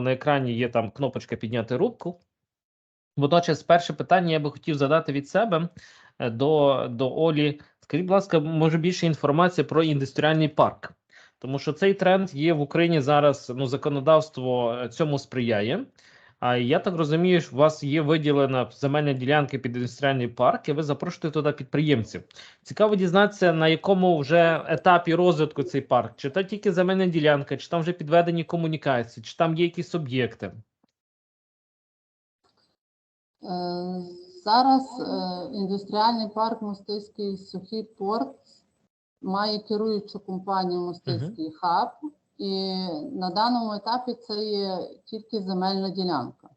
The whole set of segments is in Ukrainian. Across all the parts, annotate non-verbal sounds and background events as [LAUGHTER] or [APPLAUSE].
на екрані є там кнопочка підняти руку. Водночас, перше питання я би хотів задати від себе е, до, до Олі. Скажіть, будь ласка, може більше інформації про індустріальний парк, тому що цей тренд є в Україні зараз. Ну, законодавство е, цьому сприяє. А я так розумію, що у вас є виділена земельна ділянка під індустріальний парк, і ви запрошуєте туди підприємців. Цікаво дізнатися, на якому вже етапі розвитку цей парк, чи то тільки земельна ділянка, чи там вже підведені комунікації, чи там є якісь об'єкти. Е, Зараз е, індустріальний парк Мостиський сухий порт має керуючу компанію Мостиський хаб, і на даному етапі це є тільки земельна ділянка.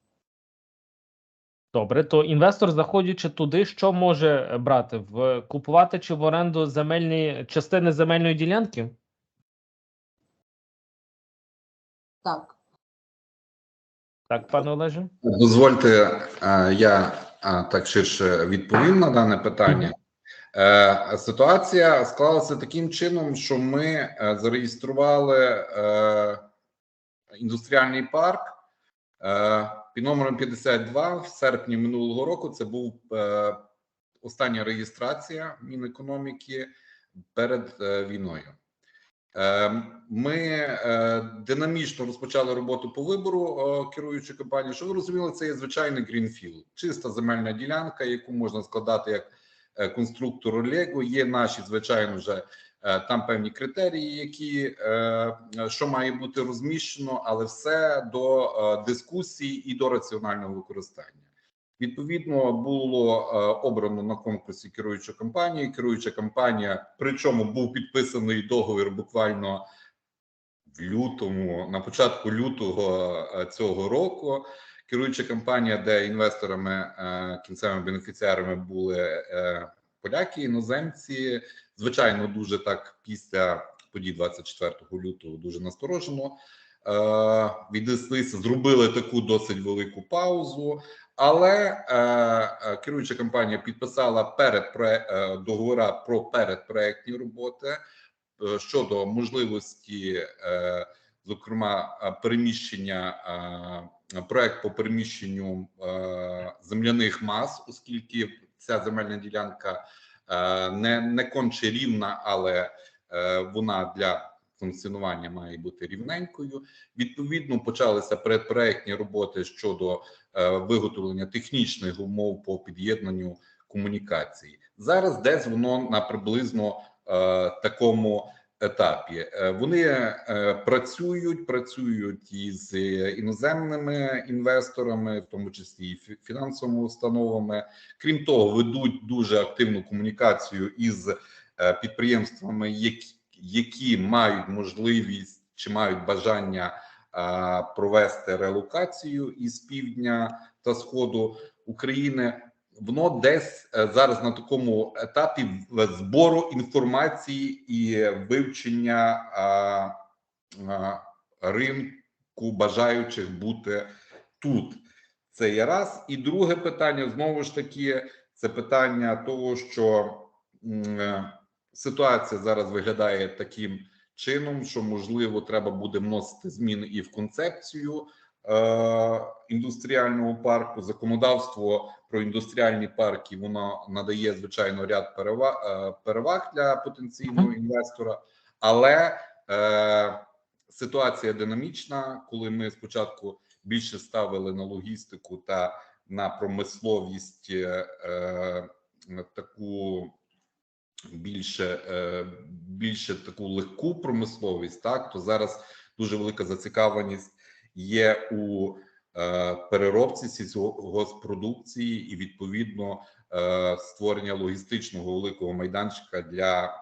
Добре, то інвестор, заходячи туди, що може брати? В купувати чи в оренду земельні частини земельної ділянки? Так, Так, пане Олеже? Дозвольте, е, я е, так ширше відповім на дане питання. Е, Ситуація склалася таким чином, що ми е, зареєстрували е, індустріальний парк під номером 52 в серпні минулого року. Це був остання реєстрація Мінекономіки перед війною. Ми динамічно розпочали роботу по вибору керуючої компанії. Що ви розуміли, це є звичайний грінфілд, чиста земельна ділянка, яку можна складати як е, конструктор Лего. Є наші, звичайно, вже е, там певні критерії, які е, що має бути розміщено, але все до дискусії і до раціонального використання. Відповідно, було обрано на конкурсі керуючу компанію. Керуюча компанія, причому був підписаний договір буквально в лютому, на початку лютого цього року. Керуюча компанія, де інвесторами, е, кінцевими бенефіціарами були е, поляки, іноземці. Звичайно, дуже так після подій 24 лютого дуже насторожено. Е, Віднеслися, зробили таку досить велику паузу. Але е, керуюча компанія підписала перед договора про передпроектні роботи щодо можливості, е, зокрема, переміщення проект по переміщенню е, земляних мас, оскільки ця земельна ділянка е, не, не конче рівна, але е, вона для функціонування має бути рівненькою. Відповідно, почалися предпроектні роботи щодо виготовлення технічних умов по під'єднанню комунікації. Зараз десь воно на приблизно такому етапі. Е, Вони е, працюють, працюють із е, іноземними інвесторами, в тому числі і фінансовими установами. Крім того, ведуть дуже активну комунікацію із підприємствами, які, які мають можливість чи мають бажання провести релокацію із півдня та сходу України. Воно десь е, зараз на такому етапі збору інформації і вивчення ринку бажаючих бути тут. Це є раз. І друге питання знову ж таки, це питання того, що е, ситуація зараз виглядає таким чином, що можливо треба буде вносити зміни і в концепцію індустріального парку. Законодавство про індустріальні парки воно надає звичайно ряд переваг, е, переваг для потенційного інвестора, але е, ситуація динамічна, коли ми спочатку більше ставили на логістику та на промисловість е, е, таку більше, е, більше таку легку промисловість, так то зараз дуже велика зацікавленість є у е, переробці сільськогоспродукції і відповідно е, створення логістичного великого майданчика для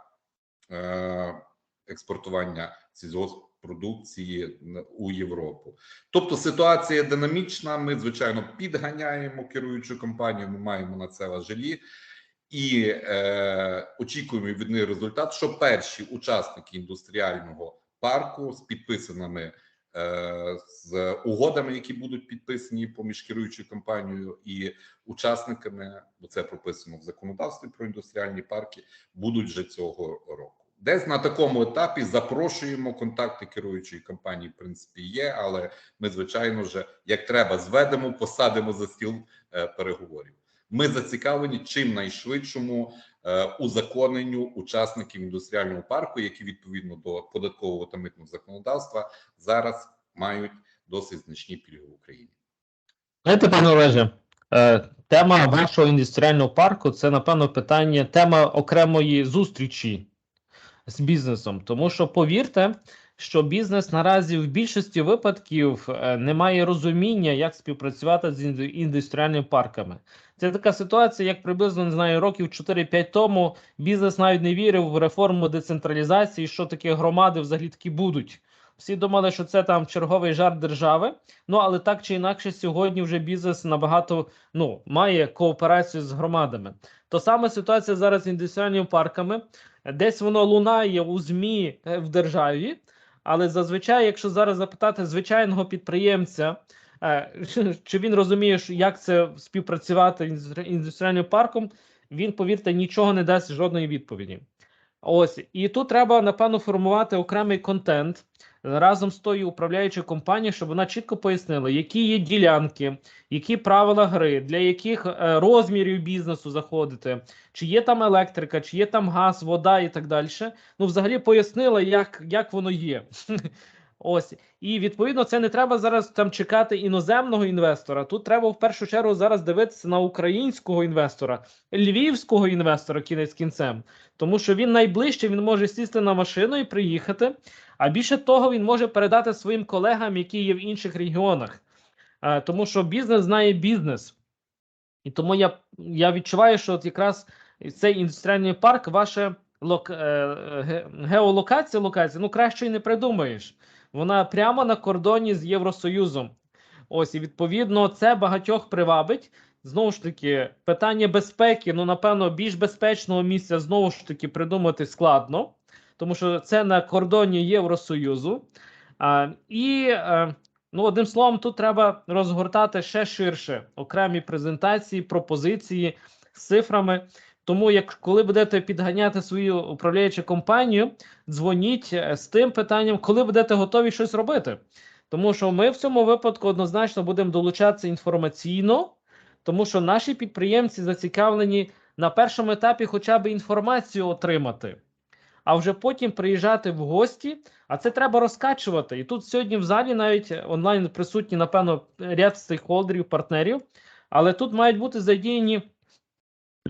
е, експортування сільськогоспродукції н- у Європу. Тобто ситуація динамічна. Ми звичайно підганяємо керуючу компанію. Ми маємо на це важелі і е, очікуємо від них результат, що перші учасники індустріального парку з підписаними з угодами, які будуть підписані поміж керуючою компанією і учасниками, бо це прописано в законодавстві про індустріальні парки, будуть вже цього року. Десь на такому етапі запрошуємо контакти керуючої компанії, в принципі, є, але ми, звичайно, вже як треба зведемо, посадимо за стіл е, переговорів. Ми зацікавлені чим найшвидшому е, узаконенню учасників індустріального парку, які відповідно до податкового та митного законодавства зараз мають досить значні пільги в Україні. Знаєте, пане Олеже, е, тема вашого індустріального парку це, напевно, питання, тема окремої зустрічі з бізнесом. Тому що повірте, що бізнес наразі в більшості випадків е, не має розуміння, як співпрацювати з індустріальними парками. Це така ситуація, як приблизно не знаю, років 4-5 тому бізнес навіть не вірив в реформу децентралізації, що такі громади взагалі таки будуть. Всі думали, що це там черговий жарт держави. Ну але так чи інакше, сьогодні вже бізнес набагато ну має кооперацію з громадами. То саме ситуація зараз з індустріальними парками. Десь воно лунає у змі е, в державі, але зазвичай, якщо зараз запитати звичайного підприємця, е, [LAUGHS] чи він розуміє, як це співпрацювати з індустріальним парком, він, повірте, нічого не дасть жодної відповіді. Ось і тут треба напевно формувати окремий контент разом з тою управляючою компанією, щоб вона чітко пояснила, які є ділянки, які правила гри, для яких е, розмірів бізнесу заходити, чи є там електрика, чи є там газ, вода і так далі. Ну, взагалі пояснила, як, як воно є. [LAUGHS] Ось і відповідно це не треба зараз там чекати іноземного інвестора. Тут треба в першу чергу зараз дивитися на українського інвестора, львівського інвестора кінець кінцем, тому що він найближче він може сісти на машину і приїхати. А більше того, він може передати своїм колегам, які є в інших регіонах, Е, тому що бізнес знає бізнес. І тому я, я відчуваю, що от якраз цей індустріальний парк, ваша лок, е, геолокація, локація, ну краще й не придумаєш. Вона прямо на кордоні з Євросоюзом. Ось, і відповідно, це багатьох привабить. Знову ж таки, питання безпеки, ну, напевно, більш безпечного місця знову ж таки придумати складно тому що це на кордоні Євросоюзу. А, і е, ну, одним словом, тут треба розгортати ще ширше окремі презентації, пропозиції з цифрами. Тому, як коли будете підганяти свою управляючу компанію, дзвоніть е, з тим питанням, коли будете готові щось робити. Тому що ми в цьому випадку однозначно будемо долучатися інформаційно, тому що наші підприємці зацікавлені на першому етапі хоча б інформацію отримати а вже потім приїжджати в гості. А це треба розкачувати. І тут сьогодні в залі навіть онлайн присутні, напевно, ряд стейкхолдерів, партнерів. Але тут мають бути задіяні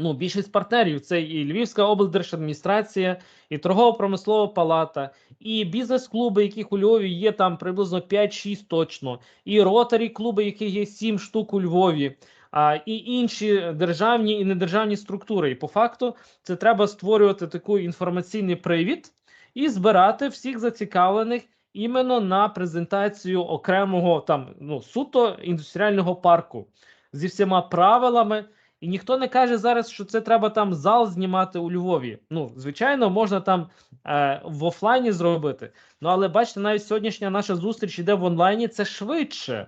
ну, більшість партнерів: це і Львівська облдержадміністрація, і торгово-промислова палата, і бізнес-клуби, яких у Львові є там приблизно 5-6 точно, і ротарі клуби, яких є 7 штук у Львові. А і інші державні і недержавні структури. І по факту це треба створювати такий інформаційний привід і збирати всіх зацікавлених іменно на презентацію окремого там ну суто індустріального парку зі всіма правилами. І ніхто не каже зараз, що це треба там зал знімати у Львові. Ну, звичайно, можна там е, в офлайні зробити. Ну але бачите, навіть сьогоднішня наша зустріч іде в онлайні. Це швидше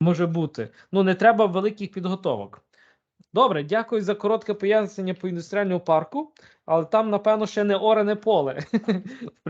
може бути. Ну не треба великих підготовок. Добре, дякую за коротке пояснення по індустріальному парку, але там, напевно, ще не оране поле. [LAUGHS]